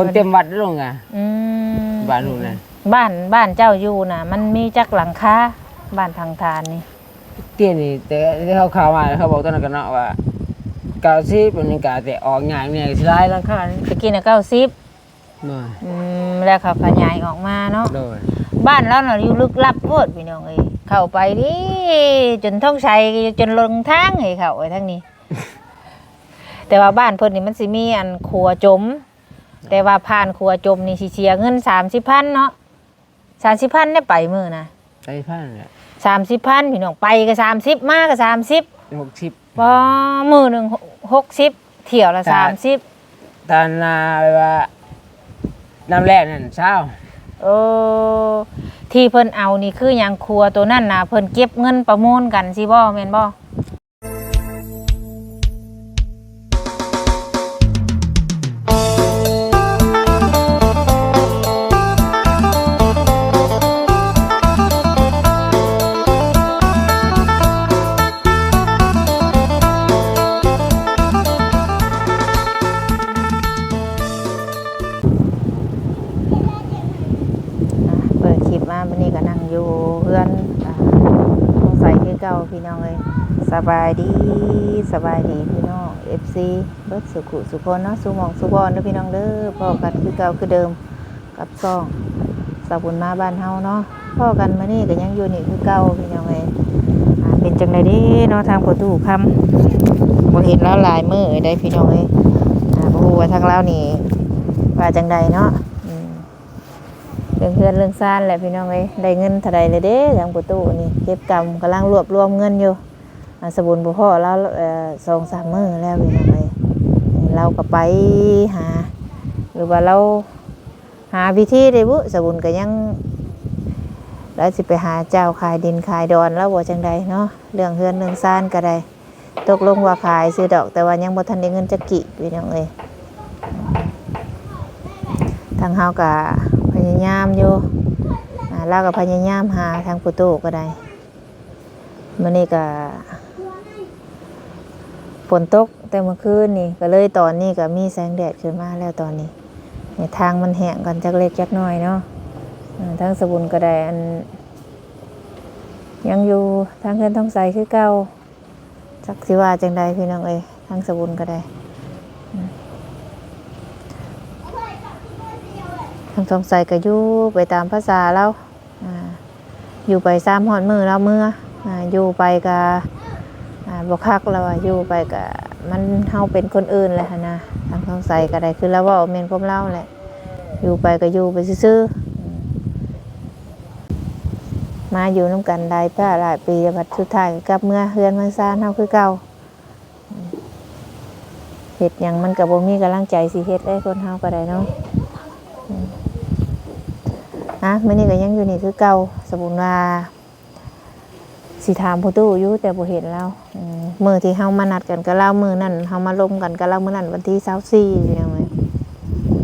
คนเต็มวัดแล้วลงอะอืมบ้านนู่นน่ะบ้านบ้านเจ้าอยู่น่ะ มันมีจักหลังคาบ้านทางทานนี่เตี้ยนี่แต่ที่เขาข่าวมาเขาบอกตอนนั้นกันเนาะว่าเก้าสิบมันยังกาแต่ออกงานเนี่ยสิได้ราคานี่ตะกี้น่ะเก้าสิบมาอืมแล้วเขาขยายออกมาเนาะโดยบ้านเราน่ะอยู่ลึกลับโพดพี่น้องเอ้ยเข้าไปดิจนท่องชัยจนลงทางให้เข้าไปทางนี้ แต่ว่าบ้านเพิ่นนี่มันสิมีอันครัวจม แต่ว่าผ่านครัวจมนี่สิเสียเงิน30,000เนาะ30,000ได้ไปมื้อนะใช้ผ้าเนี่ย30,000พี่น้องไปก็30มาก็30หกสิบ บ่มื้อหนึง60เที่ยวละครับ30ตานาไปว่าน้ำแรกนั่นเช้าเออที่เพิ่นเอานี่คือหยังครัวตัวนั้นน่ะเพิ่นเก็บเงินประมูลกันสิบ่แม่นบ่ บายดีสบายดีพี่น้อง FC เบิดสุขุสุขคนเนาะสุมองสุบอนเด้อพี่น้องเด้อพ่อกันคือเก่าคือเดิมกับซ่องสาบุญมาบ้านเฮาเนาะพ่อกันมานี่ก็ยังอยู่นี่คือเก่าพี่น้องเอ่าเป็นจังไดดีเนาะทางประตูคำบ่เห็นแล้วลายมือได้พี่น้องเอ้อ่าบ่ฮู้ว่าทางเรานี่ว่าจังใดเนาะเรื่องเพื่อนเรื่องซ่านแหละพี่น้องเอ้ได้เงินเท่าใดเลยเด้ทางประตูนี่เก็บกำกำลังรวบรวมเงินอยู่ อาสบุญบุพ่อแล้วสองสามมือแล้วพี่น้องเอ้ยเราก็ไปหา หรือว่าเราหาวิธีได้บุสบุญก็ยังเราสิไปหาเจ้าขายดินขายดอนแล้วบ่จังใดเนาะเรื่องเฮือนเรื่องซ่านก็ได้ตกลงว่าขายซื้อดอก แต่ว่ายังบ่ทันได้เงินจักกิพี่น้องเอ้ยทางเฮาก็พยายามอยู่อ่าเราก็พยายามหาทางประตูก็ได้ มื้อนี้ก็ฝนตกแต่เมื่อคืนนี่ก็เลยตอนนี้ก็มีแสงแดดขึ้นมาแล้วตอนนี้ในทางมันแห้งกันจักเล็กจักน้อยเนาะอ่าทางสบุนก็ได้อัน ยังอยู่ทางเพื่อนต้องใสคือเก่าจักสิว่าจังใดพี่น้องเอ้ยทางสบุนก็ได้ทางสงสัยก็อยู่ไปตามภาษาเราอ่าอยู่ไปซ้ำหอดมือเราเมื่อ อยู่ไปก็บกคักแล้วว่าอยู่ไปก็มันเฮาเป็นคนอื่นแหละหั้นนะทางสงสัยก็ได้คือแล้วว่าเมนความเล่าแหละอยู่ไปก็อยู่ไปซื่อๆอืมาอยู่น้ำกันได้ป้าหลายปีบัดสุดท้ายกับเมื่อเฮือนเมื่อซ่านเฮาคือเก่าเฮ็ดหยังมันก็บ่มีกำลังใจสิเฮ็ดได้คนเฮาก็ได้เนาะนะมื่อนี้ก็ยังอยู่นี่คือเก่าสมมุนว่า สิถามผู้ตู้อยู่แต่บ่เห็นแล้วมือที่เฮามานัดกันก็เล่ามือนั่นเฮามาลมกันก็เล่ามือนั่นวันที่24ยังไง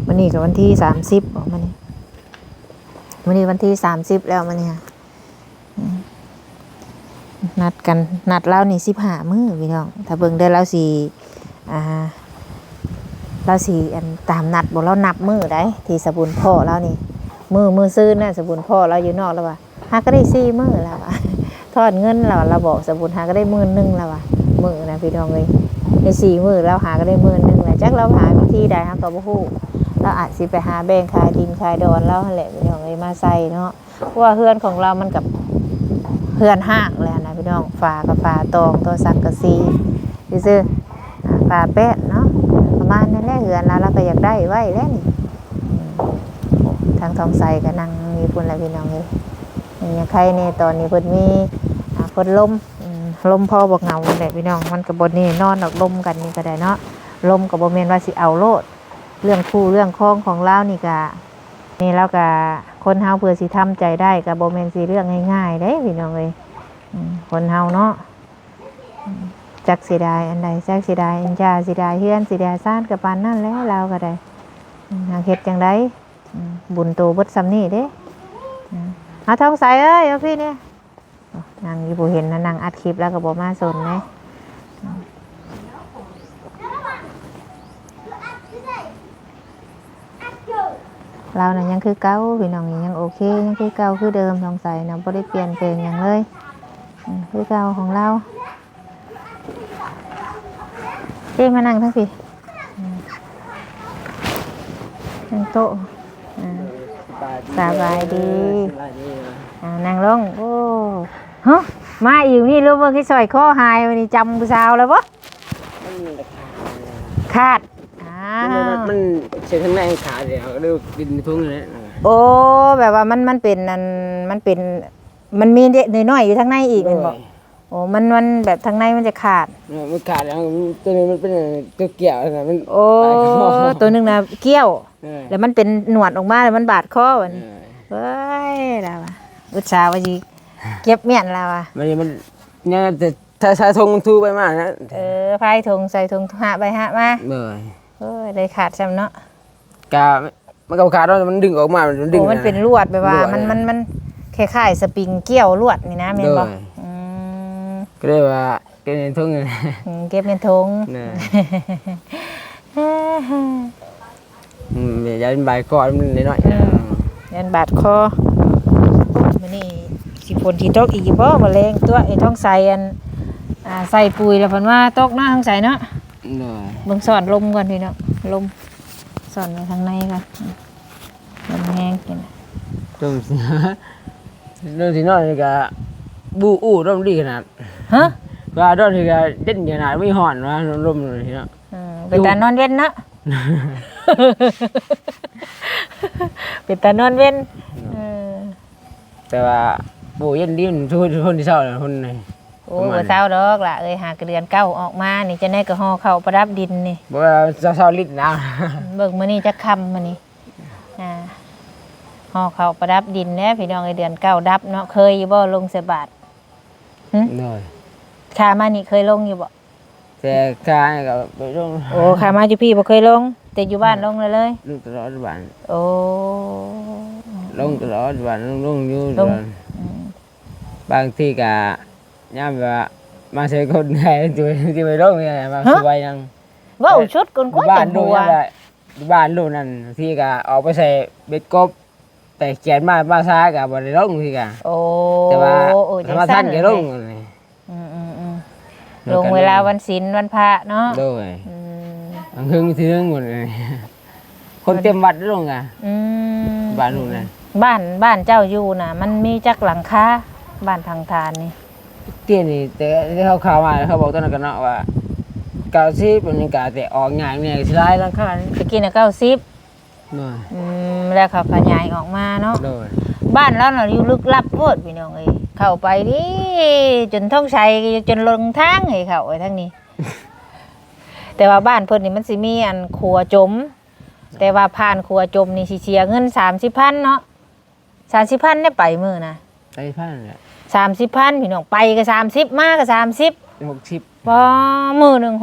วันนี้ก็วันที่30บ่มื้อนี้วันนี้วันที่30แล้วมื้อนี้ค่ะอืมนัดกันนัดเล่านี่15มื้อพี่น้องถ้าเบิ่งได้แล้วสิอ่าเราสิอันตามนัดบ่เรานับมือได้ ที่สบุญพ่อเรานี่มือมือซื้อน่ะสบุญพ่อเราอยู่นอกแล้วว่ะหาก็ได้สี่มือแล้วว่ะ ทอดเงินแล้วเราบอกสบุญหาก็ได้หมื่นหนึ่งแล้วว่ะมือนะพี่น้องเลยในสี่มือเราหาก็ได้หมื่นหนึ่งแหละจักเราหาวิธีใดฮะก็บ่ฮู้เราอาจสิไปหาแบ่งขายดินขายดอนแล้วนั่นแหละพี่น้องเลยมาใส่เนาะเพราะว่าเฮือนของเรามันกับเฮือนห้างแล้วนะพี่น้องฝากับฝาตองตัวสังกะสีซื่อๆอ่าฝาแป๊ะเนาะประมาณนั้นแหละเฮือนเราเราก็อยากได้ไว้แล้วนี่ทางทองใสก็นั่งมีพุ่นละพี่น้องเลย ย่างใครในตอนนี้เพิ่นมีเพิ่นลมอืมลมพ่อบอกเงาแหละพี่น้องมันกับบนนี่นอนออกลมกันนี่ก็ได้เนาะลมกับโบเมนว่าสิเอาโลด เรื่องคู่เรื่องคล้องของเล่านี่ก็นี่แล้วก็คนเฮาเพื่อสิทำใจได้กับโบเมนสิเรื่องง่ายๆเด้พี่น้องเลยคนเฮาเนาะจักสิได้อันใดจักสิได้อันจาสิได้เฮือนสิได้ซ่านกับปานนั่นแล้วเราก็ได้เฮ็ดจังไดบุญโตบดซ้ำนี่เด้ อืมเอาทองใสเอ้ยเอาพี่เนี่ยนางยู่บ่เห็นนะนางอัดคลิปแล้วก็บ่มาสนเลยอืมเราน่ะยังคือเก่าพี่น้องยังโอเคยังคือเก่าคือเดิมสงใสนะบ่ได้เปลี่ยนแปลงหยังเลยคือเก่าของเราพี่มานั่งทั้งพี่นั่งโต๊ะ สบายดีอ่านั่งลงโอ้ฮะมาอีกนี่รู้ว่าที่ซอยข้อหายวันนี้จำผู้สาวแล้วบ่ขาดอ้าวมันเสียทั้งในขาเดียวเรียกดินทุ่งเลยนะโอ้แบบว่ามันมันเป็นอันมันเป็นมันมีเด็กน้อยๆอยู่ข้างในอีกแมันบอกโอ้มันมันแบบข้างในมันจะขาดมันขาดแล้วตัวนี้มันเป็นตัวเกี่ยวนะมันโอ้ตายตัวหนึ่งนะเกี้ยว เออแล้วมันเป็นหนวดออกมาแล้วมันบาดคอวันเออเฮ้ยแล้วอะอุตส่าห์ว่าสิเก็บเมียนแล้วอะมันมันเนี่ยแต่ถ้าชายทงมันทูไปมากนะเออพายถุงใส่ถุงหะไปหะมาเมื่อยเอ้ยเลยขาดซ้ำเนาะกามันก็ขาดแล้วมันดึงออกมามันดึงโอ้มันเป็นลวดแบบว่า ลวดมันมันมันคล้ายๆสปริงเกี่ยวลวดนี่นะแม่นบ่โดยอืม ก็เลยว่าก็เลยทุ่งเลยอืมเก็บเป็นทงเนี่ยอืมเดี๋ยวจะเป็นใบก่อนมันน้อยๆนะยันบาดคอมื้อนี้สิฝนที่ตกอีกบ่บ่แรงตัวไอ้ท้องใสอันอ่าใส่ปุ๋ยแล้วเพิ่นว่าตกเนาะท้องใสเนาะเนยเบิ่งสอนลมก่อนพี่เนาะลมสอนไว้ทางในก่อนอืมลมแห้งกิน ต้มสิ เรื่องที่นอนนี่ก็ บูอู้ร่มดีขนาดฮะว่าดอนที่ก็เด่นขนาดไม่ห่อนว่าร่มเลยเนาะอืมเป็นตานอนเว้นเนาะ เป็นตานอนเว้นเออแต่ว่าบูเย็นดีมันทุกคนที่เศร้าเลยคนไหน โอ้ประมาณ บ่เศร้าดอกล่ะเอ้ยหากระเดือนเก้าออกมานี่จะได้กระห่อเข้าประดับดินนี่ บอกว่าเศร้าลิดน้เบิ่งมื้อนี้จะคำมื้อนี้อ่าห่อเข้าประดับดินแหน่พี่น้องไอเดือนเก้าดับเนาะเคยอยู่บ่ลงเสยบาทำเนยขามานี่เคยลงอยู่บ่แต่การก็ไปลงโอ้ขามาอยู่พี่บ่เคยลง แต่อยู่บ้านลงเลยเลยลงตลอดวันโอ้ ลงตลอดวันลงลงอยู่ตลงลอดบางทีก็ย่ำว่ามาใช้คนไทยจะไปจะไปลงเนี่ยมาสบายยังเว้าชุดก่อนกว่าบ้าแต่นลูหักวนั่นแหละบ้านลูกนั่นที่ก็ออกไปใส่เบ็ดกบ แต่เขียนมามาช้ากับบริลงที่ก็โอ้แต่ว่าโอ้จัธรงรมท่านก็ลงเลยอืมอืมอืมลลงงกันเวลาวันศีลวันพระเนาะโดยอืมอังครึ่งที่นึงหมดเลยคนเต็มวัดลงอะอืมบ้านลูกนั่นบ้านบ้านเจ้าอยู่น่ะมันมีจักหลังคาบ้านทางทานนี่เตี้ยนี่แต่ที่เขาข่าวมาเขาบอกตอนนั้นกันเนาะว่าเกาซีเป็นกาแต่ออกงานเนี่ยสิได้ราคานี่ตะกี้น่ะเก้าสิบ โดยอืมแล้วเขาขยายออกมาเนาะ โดยบ้านเราน่ะอยู่ลึกลับโพดพี่น้องเอ้ยเข้าไปดิจนท่องชัยจนลงทางให้เข้าไปทางนี้ แต่ว่าบ้านเพิ่นนี่มันสิมีอันครัวจม แต่ว่าผ่านครัวจมนี่สิเสียเงิน30,000เนาะ30,000ได้ไปมื้อนะไอ้พันแหละ30,000พี่น้องไปก็30มาก็30 หกสิบ บ่มื้อหนึง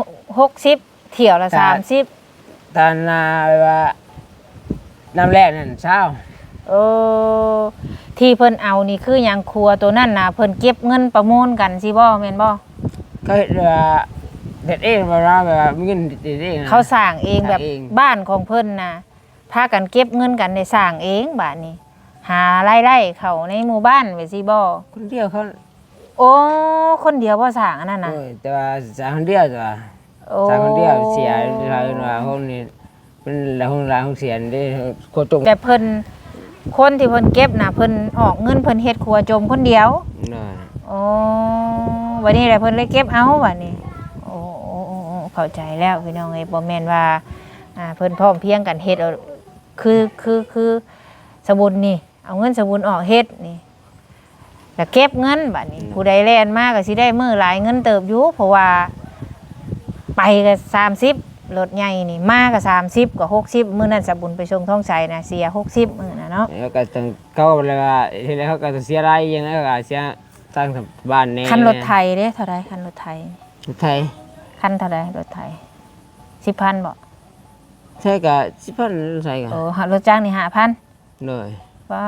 60เที่ยวละครับ30ตอนนาว่า น้ำแรกนั่นเช้าเออที่เพิ่นเอานี่คือหยังครัวตัวนั้นน่ะเพิ่นเก็บเงินประมูลกันสิบ่แม่นบ่ก็เห็นว่าเด็ดเองมาว่าแบบว่ามีเงินเด็ดเองนะ เขาสร้างเองแบบสร้างเอง บ้านของเพิ่นน่ะพากันเก็บเงินกันได้สร้างเองบาดนี้ หารายได้เข้าในหมู่บ้านไว้สิบ่คนเดียวเขาโอ้คนเดียวบ่สร้างอันนั้นน่ะโอ้ยแต่ว่าสามคนเดียวจ้ะโอ้ สามคนเดียวเสียรายว่าห้องนี้ เป็นหลายห้องหลายห้องเสียได้โคตรจงแต่เพิ่นคนที่เพิ่นเก็บน่ะเพิ่นออกเงินเพิ่นเฮ็ดครัวจมคนเดียวน่ะโอ้วันนี้แหละเพิ่นเลยเก็บเอาวันนี้โอ้โอ้โอ้โอ้เข้าใจแล้วพี่น้องเอ้ยบ่แม่นว่าอ่าเพิ่นพร้อมเพรียงกันเฮ็ดเอาคือคือคือสบุญนี่ เอาเงินสบุญออกเฮ็ดนี่แล้วเก็บเงินบัดนี้ ผู้ใดแล่นมาก็สิได้มื้อหลายเงินเติบอยู่เพราะว่าไปก็30 รถใหญ่นี่มาก็30ก็60มื้อนั้นสบุญไปส่งท้องใสนะเสีย60มื้อน่ะเนาะแล้วก็ต้องเขาเลยว่าทีแรกเขาก็จะเสียรายยังไงก็เสียตั้งแต่บ้านนี่คันรถไทยเด้เท่าไรคันรถไทยรถไทยคันเท่าไรรถไทย10,000บ่ใช่กับสิบพันรถไทยกันโอ้หารถจ้างนี่ห้าพันเลยว่า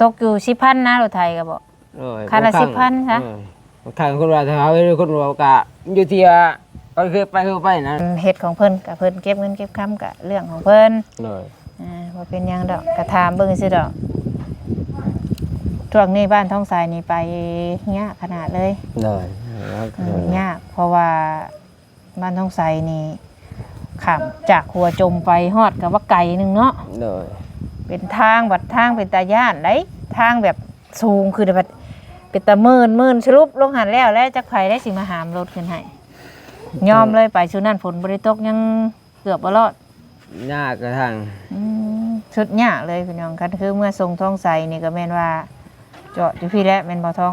ตกอยู่สิบพันนะรถไทยก็บอกเลยคันละ10,000ซะข้างคนว่าถ้าเขาเป็นคนว่ากะอยู่ที่ว่า ก็คือไปคือไปนะเฮ็ดของเพิ่นกับเพิ่นเก็บเงินเก็บคำกับเรื่องของเพิ่นเลยออ่าบ่เป็นหยังดอกกระถามเบิ่งซื่อดอกช่วงนี้บ้านท้องสายนี่ไปยากขนาดเลยเลยแล้วอืมยากเพราะว่าบ้านท้องสายนี่ข้ามจากหัวจมไปฮอดกับว่าไกลหนึงเนาะเลยเป็นทางบัดทางเป็นตาย่านได้ทางแบบสูงคือแบบเป็นตามื่นมื่นสรุปลงหันแล้วแล้วจักไผได้สิมาหามรถขึ้นให้ ยอมเลยไปชุดนั้นฝนบริตกยังเกือบบ่รอดยากกระทั่งอืมชุดยากเลยพี่น้องกันคือเมื่อทรงท้องใสนี่ก็แม่นว่าจอดอยู่พี่แล้วแม่นบ่ท้อง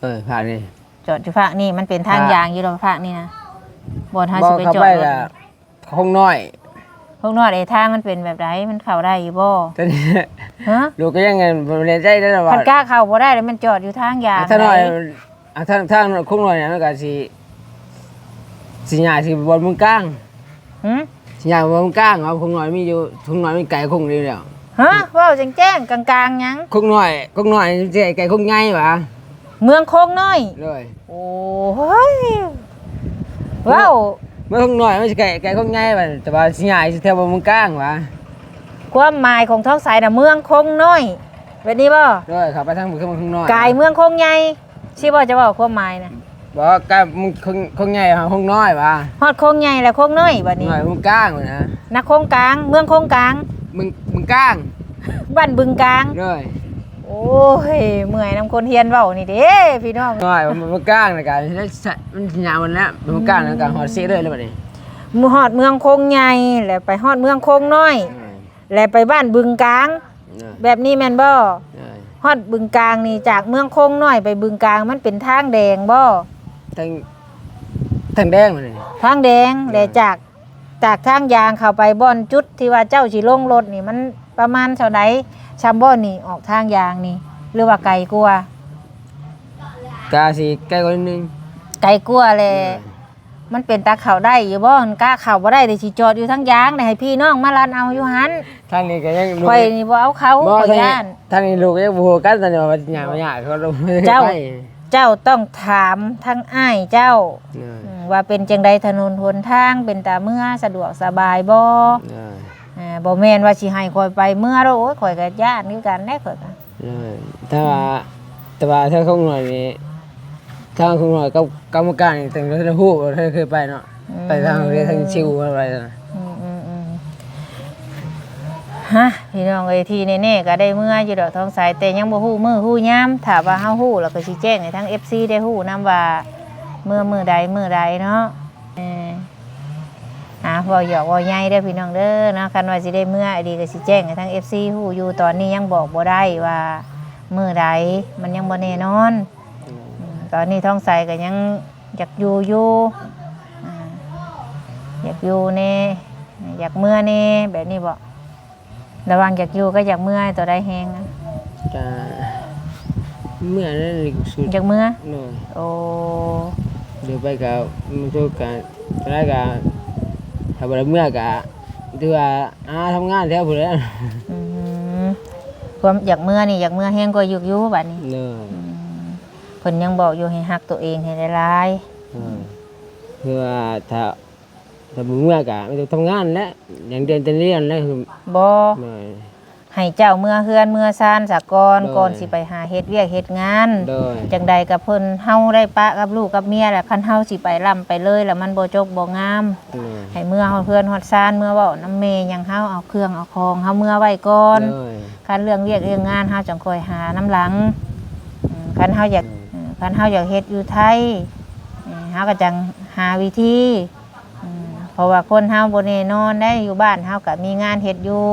เอ้ยผ่านนี่ จอดอยู่ภาคนี่มันเป็นทางอ่ายางอยู่แล้วภาคนี่นะบ่ทางบอสิกไปเข้าจอดไปรถละคงน้อยพวกนอดไอ้ทางมันเป็นแบบไรมันเข้าได้อยู่บ่ตอนนี้ฮะลูกก็ยังไงบ่เรียนใจได้แล้วว่ามันกล้าเข้าบ่ได้เลยมันจอดอยู่ทางยางถ้าน้อยไหนอะทางทางคงน้อยเนี่ยมันก็สิ สิใหญ่สิบนมึงกลางหึสิใหญ่บนมึงกลางเอาคงน้อยมีอยู่คงน้อยมีไก่คงเดียวฮะเว้าแจ้งๆกลางๆหยัง คงน้อยคงน้อยสิไก่คงใหญ่หวะเมืองโคงน้อย เลยโอ้ยเว้าเมื่อคงน้อยมันสิไก่ไก่คงใหญ่หวะแต่ว่าสิใหญ่สิแถวบนมึงกลางหวะความหมายของท้องสายน่ะเมืองโคงน้อยแบบนี้บ่เลยขับไปทางมึงคงน้อยกายเมืองโคงใหญ่สิบ่จะเว้าความหมายน่ะ บอกว่าไก่มึงคงคงใหญ่หาคงน้อยหวะฮอดโคงใหญ่แล้วโคงน้อยบัดนี้น้อยมึงกลางหวะนะนักโคงกลาง เมืองโคงกลาง มึงมึงกลางบ้านบึงกลาง เลยโอ้ยเมื่อยนํคนเฮียนเว้านี่เด้พี่น้อง น้อยมันมึงกลางนะกันมันสิมันสิใหญ่มันแล้วมึงกลางแล้วกันหอดเสียเลยเลยบัดนี้มือฮอดเมืองโคงใหญ่แล้วไปฮอดเมืองโคงน้อย แล้วไปบ้านบึงกลาง แบบนี้แม่นบ่ฮอดบึงกลางนี่จากเมืองโคงน้อยไปบึงกลางมันเป็นทางแดงบ่ ทั้งทั้งแดงมาเลยทางแดงแล้วจากจากทางยางเข้าไปบ่อนจุดที่ว่าเจ้าสิลงรถนี่มันประมาณเท่าใดชัมบ่นี่ออกทางยางนี่ หรือว่าไกลกลัวากาสีใกล้กว่านิดนึงไกลกลัวาแลมันเป็นตาเข้าได้อยู่บ่มันกล้าเข้าบ่ได้เดี๋ยวสิจอดอยู่ทางยางได้ให้พี่น้องมาลันเอาอยู่หันทางนี้ก็ยังลูกข่อยนี่บ่เอาเขาบ่ข่อยทางนี้ย่านทางนี้ลูกก็ยังบูกันตอนนี้ว่าหยาบหยาเขาลงไม่ได้เจ้าไป เจ้าต้องถามทั้งอ้ายเจ้าเอออืมว่าเป็นจังใดถนนหนทางเป็นตาเมื่อสะดวกสบายบ่เอออ่าบ่แม่นว่าสิให้ข่อยไปเมื่อแล้วโอ้ยข่อยก็ย่านคือกันแน่ข่อยก็เออถ้าว่าแต่ว่าถ้าเขาหน่อยนี่ทางเขาหน่อยกับกรรมการนี่ถึงจะฮู้ว่าเธอเคยไปเนาะไปทางเรียนทางชิวอะไรนะอืมอืมอืม ฮะพี่น้องเอ้ยที่แน่ๆก็ได้เมื่ออยู่ดอกทองสายแต่ยังบ่ฮู้มือฮู้ยามถ้าว่าเฮาฮู้แล้วก็สิแจ้งให้ทั้ง FC ได้ฮู้นํว่าเมื่อมือใดมือใดเนาะเอออ่าเว้าหยอกเว้าใหญ่เด้อพี่น้องเด้อเนาะคันว่าสิได้เมื่ออดีก็สิแจ้งให้ทั้ง FC ฮู้อยู่ตอนนี้ยังบอกบ่ได้ว่ามื้อใดมันยังบ่แน่นอนอืมตอนนี้ท้องใสก็ยังอยากอยู่อยู่อ่าอยากอยู่แน่อยากเมื่อแน่แบบนี้บ่ ระหวังอยากอยู่ก็อยากเมื่อตัวใดแฮงอะจะเมื่อนั้นอีกสุดอยากเมื่อเนาะโอ้เดี๋ยวไปกับมันทุกการตอนแรกก็ถ้าบ่ได้เมื่อก็ถือว่าอาทำงานแถวพุ่นแหล้วอืมความอยากเมื่อนี่อยากเมื่อแฮงก็อยู่อยู่บัดนี้เนาะอืมเพิ่นยังบอกอยู่ให้ฮักตัวเองให้หลายเออคือว่าถ้า ถ้าบ่เมื่อก็ไม่ต้องทำงานแล้วอย่างเดือนแต่เรียนแล้วคือๆบ่หน่อยให้เจ้าเมื่อเฮือนเมื่อซานสะกอนโดยก่อนสิไปหาเฮ็ดเวียกเฮ็ดงานโดยจังใดกับเพิ่นเฮาได้ปะกับลูกกับเมียแหละคันเฮาสิไปล่ำไปเลยแล้วมันบ่จกบ่งามโดยให้เมื่อเฮาเพื่อนฮอดซานเมื่อเว้าน้ำเมหยังเฮาเอาเครื่องเอาของเฮาเมื่อไว้ก่อนโดยคันเรื่องเวียกเรื่องงานเฮาจังค่อยหาน้ำหลังอืมคันเฮาอยากอืมคันเฮาอยากเฮ็ดอยู่ไทยอืมเฮาก็จังหาวิธีอืมเพ ราะว่าคนเฮาบ่แน่นอนได้อยู่บ้านเฮาก็มีงานเฮ็ดอยู่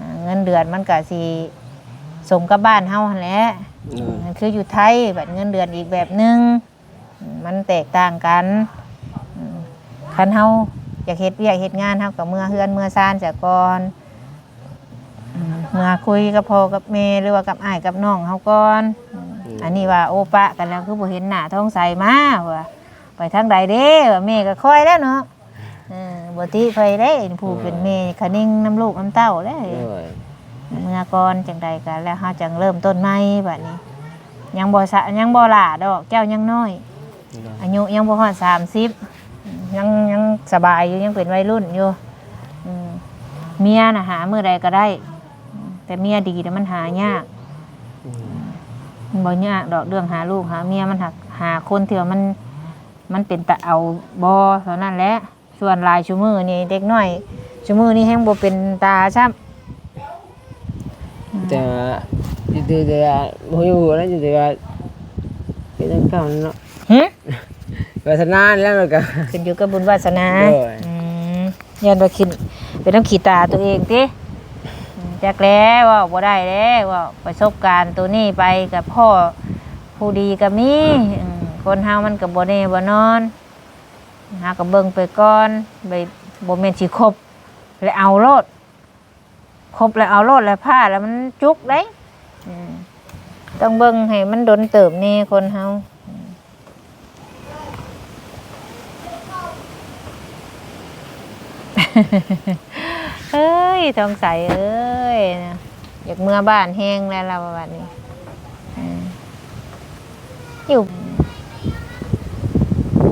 อ่าเงินเดือนมันก็สิสมกับบ้านเฮาหั่นแหละโดยมันคืออยู่ไทยแบบเงินเดือนอีกแบบหนึงอืมมันแตกต่างกันอืมคันเฮาอยากเฮ็ดเวียกเฮ็ดงานเฮากับเมื่อเฮือนเมื่อซานจากก่อนอืมเมื่อคุยกับพ่อกับแม่หรือว่ากับอ้ายกับน้องเฮาก่อนอืมอันนี้ว่าโอปะกันแล้วคือบ่เห็นหน้าท้องใสมาว่าไปทางใดเด้ว่าแม่ก็คอยแล้วเนาะเออ บ่ติไผเด้ผู้เป็นแม่คะนิ่งน้ำลูกน้ำเต้าเด้โดยเมื่อก่อนจังใดกันแล้วเฮาจังเริ่มต้นใหม่บัดนี้ ยังบ่สะยังบ่หล่าดอกเจ้ายังน้อย อายุยังบ่ฮอด30ยังยังสบายอยู่ยังเป็นวัยรุ่นอยู่อืมเมียน่ะหามื้อใดก็ได้ แต่เมียดีแต่มันหายากมันบ่ยากดอกเรื่องหาลูกหาเมียมันหักหาคนที่ว่ามัน มันเป็นตะเอาบ่เท่านั้นแหละ ส่วนหลายชั่วมือนี่เด็กน้อยชั่วมือนี่แฮงบ่เป็นตาช้ำแต่ว่าอยู่ที่แต่ว่าบ่อยู่แล้วอยู่ที่ว่าเป็นจังเก่าเนาะหึวาสนาแล้วมันก็ขึ้นอยู่กับบุญวาสนาโอ้ยอืมยันว่าคิดเป็นน้ำขีตาตัวเองติอืมจักแล้วว่าบ่ได้แล้วว่าประสบการณ์ตัวนี้ไปกับพ่อผู้ดีก็มีอืมคนเฮามันก็บ่แน่บ่นอน หาก็เบิ่งไปก่อนไปบ่แม่นสิครบแล้วเอาโลดครบแล้วเอาโลดแล้วผ้าแล้วมันจุกได้ต้องเบิ่งให้มันดนเติบนี่คนเฮาเอ้ยทองใสเอ้ยนะอยากเมื่อบ้านแห้งแล้วเราบัดนี้อยู่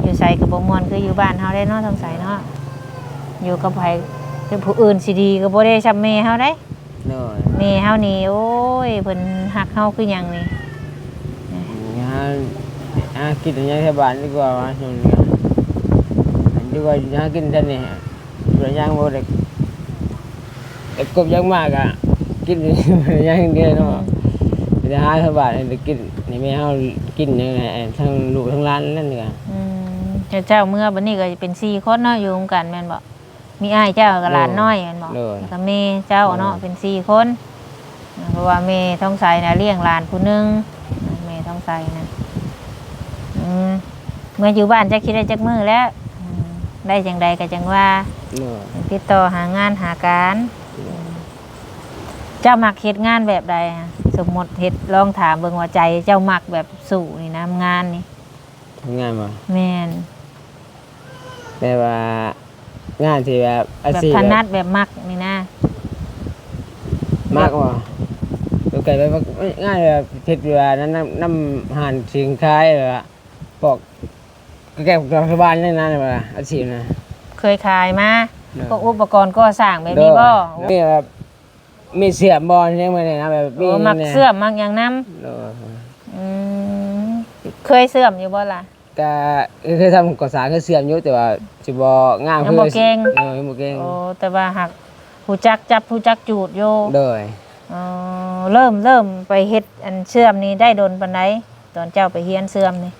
อยู่ใส่กับบมวนคืออยู่บ้านเฮาได้เนาะทองใสเนาะอยู่กับไผคือผู้อื่นสิดีก็บ่ได้ชำเมเฮาได้เนาะเมเฮานี่โอ้ยเพิ่นฮักเฮาคือหยังนี่งานหากินอย่างแค่บ้านดีกว่าว่าช่วงนี้ดีกว่าหากินท่านนี่เรื่องยังบ่ได้แต่กบยังมากอะกินอย่างเดียวเนาะจะหาสบายได้กินนี่แม่เฮากินอย่างไรทั้งลูกทั้งร้านนั่นนี่ก็อืม เจ้าเจ้าเมื่อบัดนี้ก็เป็น4คนเนาะอยู่ร่วมกันแม่นบ่มีอ้ายเจ้ากับหลานน้อยแม่นบ่เลย แล้วก็แม่เจ้าเนาะเป็นสี่คนเพราะว่าแม่ท้องใสนะเลี้ยงหลานผู้หนึงแม่ท้องใสนะอืมเมื่ออยู่บ้านจะคิดได้จักมือแล้วอืมได้จังใดก็จังว่าเนาะติดต่อหางานหาการ เจ้ามักเฮ็ดงานแบบใดอะสมมติเฮ็ดลองถามเบิ่งว่าใจ เจ้ามักแบบสู่นี่นะงานนี่ทำงานมาแม่น แต่ว่างานที่แบบอาแบบชีพถแบนัดบแบบมักนี่นะมากกว่าตัวไก่แบบง่ายแบบเทศเวลานั้นน้ำน้ำหั่นสินค้าแบบว่าปอกแก้วรัฐบาลนี่นะแบบว่าอาชีพนะ เคยขายมาเนอะ พวกอุปกรณ์ก่อสร้างแบบนี้บ่มีแบบมีเสียบบอลใช่ไหมเนี่ยนะแบบโอ้มักเสื่อมมักอย่างน้เนอะำอืมเคยเสื่อมอยู่บ่ล่ะ ก็เคยทำก่อสร้างเคยเสียมอยู่แต่ว่าจะบ่งามยังบ่เก่ง เออยังบ่เก่งโอ้แต่ว่าหักผู้จักจับผู้จักจูดโยโดยอ๋อเริ่มเริ่มไปเฮ็ดอันเสื่อมนี้ได้โดนปานใดตอนเจ้าไปเฮียนเสื่อมนี่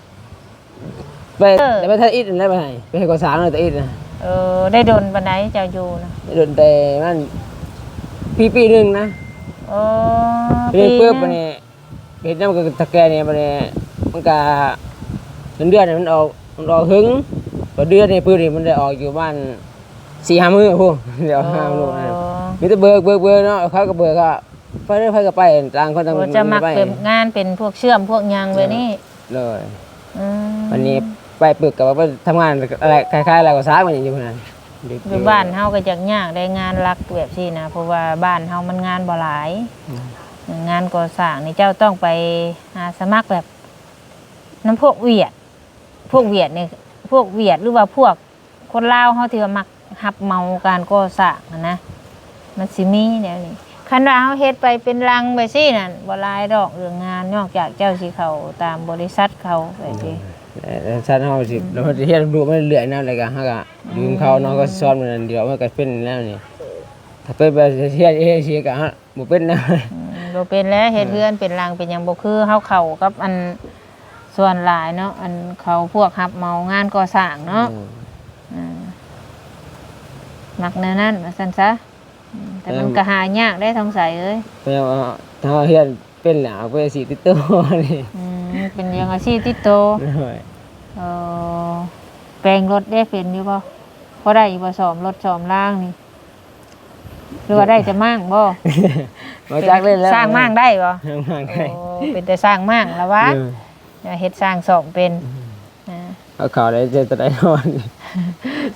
ไปเออแต่ไปทาอิดได้ไปไหนไปให้ก่อสร้างเลยแต่อิดนะเออได้โดนปานใดเจ้าอยู่นะโดนแต่มันปีปีหนึงนะโอ้เรียนปุ๊บหมันงนี่เห็นน้ำกับตะแกรงเนี่ยมันนี่มันก็ เดือนเดือนเนี่ยมันออกมันออกหึงพอเดือนนี่ปุ๊บนี่มันได้ออกอยู่บ้านสี่ห้ามื้อพวกเดี๋ยวห้ามื้อนะมีแต่เบิกเบิกเบิกเนาะเขาก็เบิกก็ไปเรื่อยไปก็ไปต่างคนต่างโอ้จะมักไปเป็นงานเป็นพวกเชื่อมพวกหยังไว้นี่เลยอืมวันนี้ไปปึกกับว่าไปทำงานอะไรคล้ายๆอะไรก็ซ้ายมันอยู่คนนั้นอยู่บ้านเฮาก็จักยากได้งานรักแบบนี้นะเพราะว่าบ้านเฮามันงานบ่หลาย งานก่อสร้างนี่เจ้าต้องไปหาสมัครแบบน้ำพวกเวียด พวกเวียดเนี่ยพวกเวียดหรือว่าพวกคนลาวเขาที่ว่ามักหับเมาการก่อสร้างอะนะมันสิมีแนวนี้คันว่าเขาเฮ็ดไปเป็นรังไปสินั่นบ่หลายดอกเรื่องงานนอกจากเจ้าสิเขาตามบริษัทเขาแบบนี้แล้วชั้นเฮาสิเราจะเฮ็ดดูมันเรื่อยๆนะอะไรกันฮะก็ยืมเขาเนาะก็สอนมันเดียวมันก็เป็นแล้วนี่ถ้าเป็นแบบเฮ็ดเฮ็ดเฮ็ดก็ฮะบ่เป็นนะอืมบ่เป็นแล้วเฮ็ดเรือนเป็นรังเป็นหยังบ่คือเฮาเข้ากับอัน ส่วนหลายเนาะอันเขาพวกหับเมางานก่อสร้างเนาะอ่ามักแนวนั้นมาสันซะอืมแต่มันก็หายากได้ทองใสเอ้ยเพราะว่าถ้าเฮ็ดเป็นแล้วไปสิติดตัวนี่อืมเป็นอยังอาชีพติดโตน้อยเออแปลงรถได้เป็นอยู่บ่พอได้อยู่บ่สอมรถสอมล่างนี่หรือว่าได้แต่มั่งบ่มาจากเล่นแล้วสร้างมั่งได้บ่สร้างมั่งได้โอ้เป็นแต่สร้างมั่งแล้ววะ เออ อย่าเฮ็ดสร้างสอมเป็นนะเอาเขาได้เจอแตะได้นอน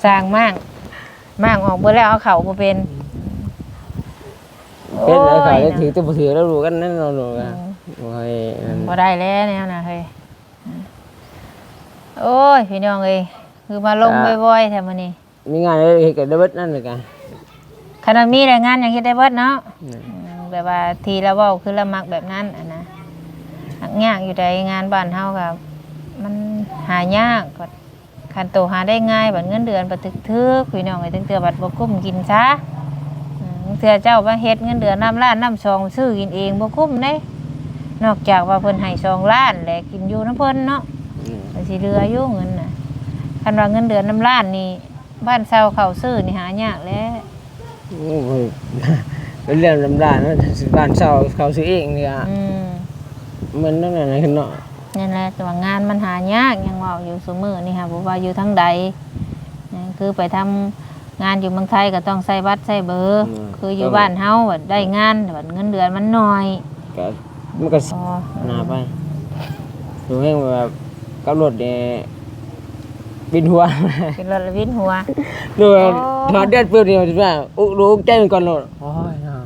สร้างมั่งมั่งออกเบิดแล้วเอาเข้าบ่เป็นเป็นแล้วเขาได้โยถือตัวบ่ถือแล้วรู้กันนั่นเรารู้กันโอ้ยนั่นพอได้แล้วแนวนะเฮ้ยโอ้ยพี่น้องเอ้ยคือมาลงบ่อยๆแถวมันนี่มีงานได้เฮ็ดกันได้เบิดนั่นเลยกันขคันว่ามีแรงงานอย่างเฮ็ดได้เบิดเนาะนี่อืมแบบว่าทีละเว้าคือละมักแบบนั้นอะนะ หักยากอยู่ใดงานบ้านเฮาก็มันหายากก็คันโตหาได้ง่ายบัดเงินเดือนบ่ถึกๆพี่น้องไอ้ถึงเตือบัดบ่คุ้มกินซะอืมเทื่อเจ้ามาเฮ็ดเงินเดือนน้ำล้านน้ำซองซื้อกินเองบ่คุ้มเด้นอกจากว่าเพิ่นให้ซองล้านแหละกินอยู่น้ำเพิ่นเนาะนี่มันสิเหลืออยู่เงินน่ะคันว่าเงินเดือนน้ำล้านนี่บ้านเช่าเขาซื้อนี่หายากแหล้วโอ้โหเป็นเรื่องลำดานนะบ้านเช่าเขาซื้อเองเนี่ย อืมมันนั่นน่ะนะเนาะนั่นแหละแต่ว่างานมันหายากยังเว่าอยู่สมือนี่ค่ะบอกว่าอยู่ทั้งใดนะคือไปทำงานอยู่เมืองไทยก็ต้องใส่บัตรใส่เบอร์ คืออยู่บ้านเฮาบัดได้งานบัดเงินเดือนมันน้อยก็มันก็อ๋อหนาไปดูแห้งแบบกับรถเนี่ยบินหัว เป็นรถละวินหัว ดูอ๋อ ถอดเดือดเปรี้ยวเดียวว่าอุรู้ใจมันก่อนรถโอ้ยเนาะ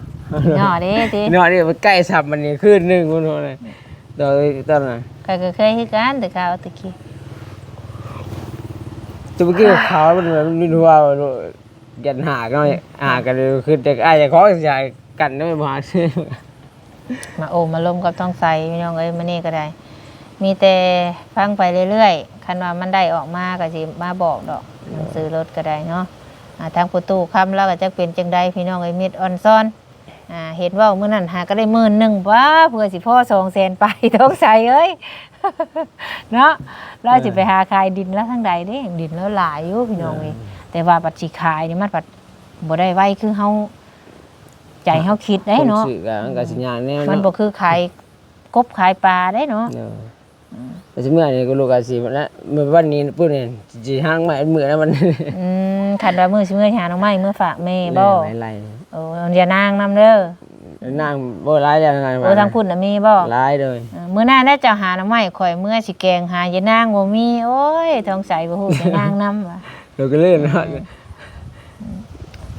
หน่อเด้ติเนาะนี่มันใกล้สับมันนี่ขึ้นหนึ่งมันเลย ตอนตอนนั้นก็ก็เคยคือกันแต่ข่าวตะกี้ตัวเมื่อกี้ขาวมันเหมือนบินหัวยันหากันเลยหากันเลยคือแต่อ้ายจะขอใหญ่กันได้ไม่มาซื้อมาโอมาลมกับต้องใส่พี่น้องเอ้ยมื้อนี้ก็ได้ มีแต่ฟังไปเรื่อยๆคันว่ามันได้ออกมาก็สิมาบอกดอกหนังสือรถก็ได้เนาะอ่าทางประตูคำแล้วก็จะเป็นจังใดพี่น้องเอ้ยมิดออนซ่อน อ่าเห็นว่ามื้อนั้นหาก็ได้หมื่นหนึ่งว้าเพื่อสิพ่อสองแสนไปต้องใส่เอ้ยเนาะเราสิไปหาขายดินแล้วทางใดเด้ดินแล้วหลายอยู่พี่น้องเอ้ยแต่ว่าปัจจิขายนี่มันปัดบ่ได้ไวคือเฮาใจเฮาคิดได้เนาะคนสื่อกันกับสัญญาณเนี่ยมันบ่คือขายกบขายปลาได้เนาะเนาะแต่เมื่อนี่ก็ลูกอาชีพแล้วเมื่อวันนี้พูดเนี่ยจีห้างใหม่มือแล้วมันอืมคันว่ามื้อสิมื้อหาน้องไม้มื้อฝากแม่บ่ไรไร โอ้อย่านางนํเด้อนั่งบ่ร้ายยังไงโอ้ทางพุ่นน่ะมีบ่ร้ายเลยเออมื้อหน้าน่าจะหาน้องไม้ข่อยมื้อสิแกงหาอย่านางบ่มี โอ้ยท้องใสบ่ฮู้อย่านางนํว่ะเราก็เลื่อนเนาะ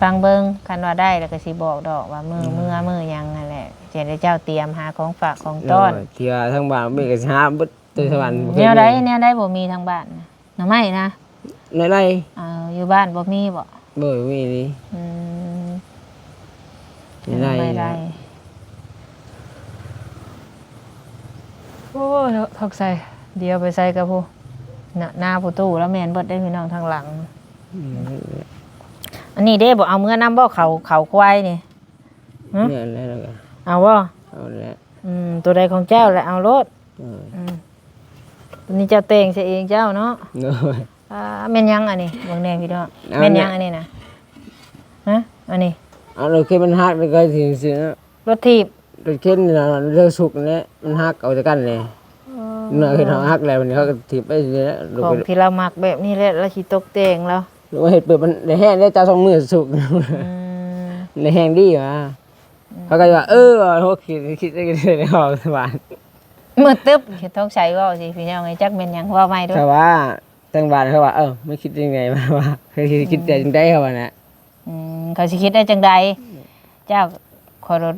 ฟังเบิ่งคันว่าได้แล้วก็สิบอกดอกว่ามื้อมื้อมื้อหยังนั่นแหละจะได้เจ้าเตรียมหาของฝากของต้อนเที่ยวทั้งบ้านไม่ก็ช้าบึดตัวสวรรค์แนวใดแนวใดบ่มีทางบ้านน่ะหน่อไม้นะในไรเอาอยู่บ้านบ่มีบ่บ่มีนี่อืม ในไรไม่ได้โอ้ยทอกใส่เดี๋ยวไปใส่กับผู้หน้าหน้าผู้ตู้แล้วแม่นเบิดได้พี่น้องทางหลัง อันนี้เด้บ่เอาเมื่อน้ำบ่เขาเขาควายนี่เนี่ยแล้วก็เอาบ่เอาแล้วอืมตัวใดของเจ้าแหละเอารถเอออืมตัวนี้เจ้าเตงใช่เองเจ้าเนาะเนาะอ่าแม่นยังอันนี้เบิ่งแน่พี่น้องเอาแม่นเนี่ยยังอันนี้นะฮะอันนี้ เอาเราเคยมันฮักแล้วก็ถึงสินะรถถีบรถเข็นน่ะเรื่องสุกนี่มันฮักเอาจากกันเลยเนาะเห็นเขาฮักแล้วมันเขาก็ถีบไปสินะลูกของที่เรามักแบบนี้แหละแล้วสิตกแต่งแล้วลูกเห็ดเปิดมันในแห้งได้จ้าสองมือสุกอืมในแห้งดีว่ะเขาก็ว่าเออเขาคิดคิดได้กันในห้องสบายมืดตึ๊บเห็นท้องใสเว่าสิพี่น้องไอ้จักแม่นหยังเว่าไม่ด้วยแต่ว่าทางบ้านเขาว่าเออไม่คิดยังไงมาว่าเคยคิดคิดแต่จังได้เขาว่านะ อืมเขาสิคิดได้จังใดเจ้าขอรถ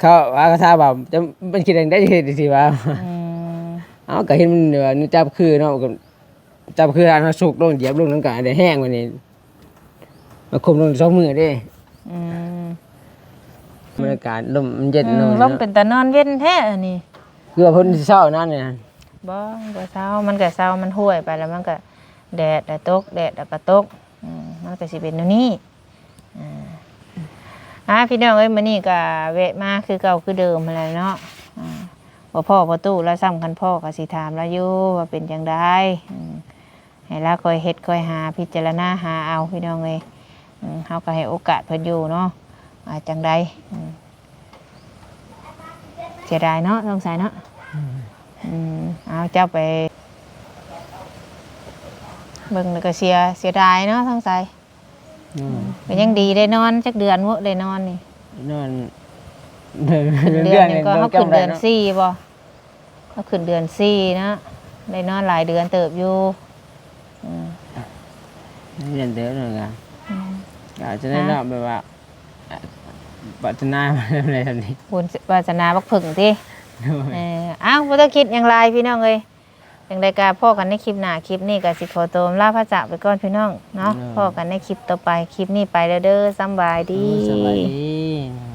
เขาว่าเขาทราบว่าจะมันคิดยังได้ยังไงสิว่าอืมเอาก็เห็นมันว่านี่จับคือเนาะก็จับคืออันเขาสุกลงเหยียบลงน้ำกาได้แห้งกว่านี้มาคุมลงสองมือได้อืมบรรยากาศลมมันเย็นอืเนาะมลมเป็นตานอนเว้นแท้อันนี้คือว่าเพ้นสิเช้านั่นเนี่ยบ่บ่เช้ามันก็เช้ามันห้วยไปแล้วมันก็แดดแล้วตกแดดแล้วก็ตกอืมมันก็สิเป็นแนวนี้ อ่าพี่น้องเอ้ยมื้อนี้ก็แวะมาคือเก่าคือเดิมอะไรเนาะอ่าพ่อบ่ตู้แล้วซ้ำกันพ่อก็สิถามแล้วอยู่ว่าเป็นจังไดให้ละคอยเฮ็ดคอยหาพิจารณาหาเอาพี่น้องเอ้ยเฮาก็ให้โอกาสเพิ่นอยู่เนาะอ่าจังไดเสียดายเนาะต้องใส่เนาะอืมเอาเจ้าไปเบิ่งแล้วก็เสียเสียดายเนาะทั้งใจอืม ก็ยังดีได้นอนจักเดือนวะได้นอนนี่นอนขึ้นเดือนหยังก็เขาขึ้นเดือนสี่บ่เขาขึ้นเดือนสี่นะได้นอนหลายเดือนเติบอยู่อืมเรียนเดือนหนึ่งอะอืมอาจจะได้รับแบบว่าปัจนาอะไรแบบนี้บุญวาสนาบักผึ่งที่ เอออ้าวบ่ต้องคิดอย่างไรพี่น้องเอ้ย อย่างไรก็พ่อกันในคลิปหน้าคลิปนี้ก็สิขอตัวลาพระจากไปก่อนพี่น้องเนาะพ่อกันในคลิปต่อไปคลิปนี้ไปแล้วเด้อสำบายดี สบายดี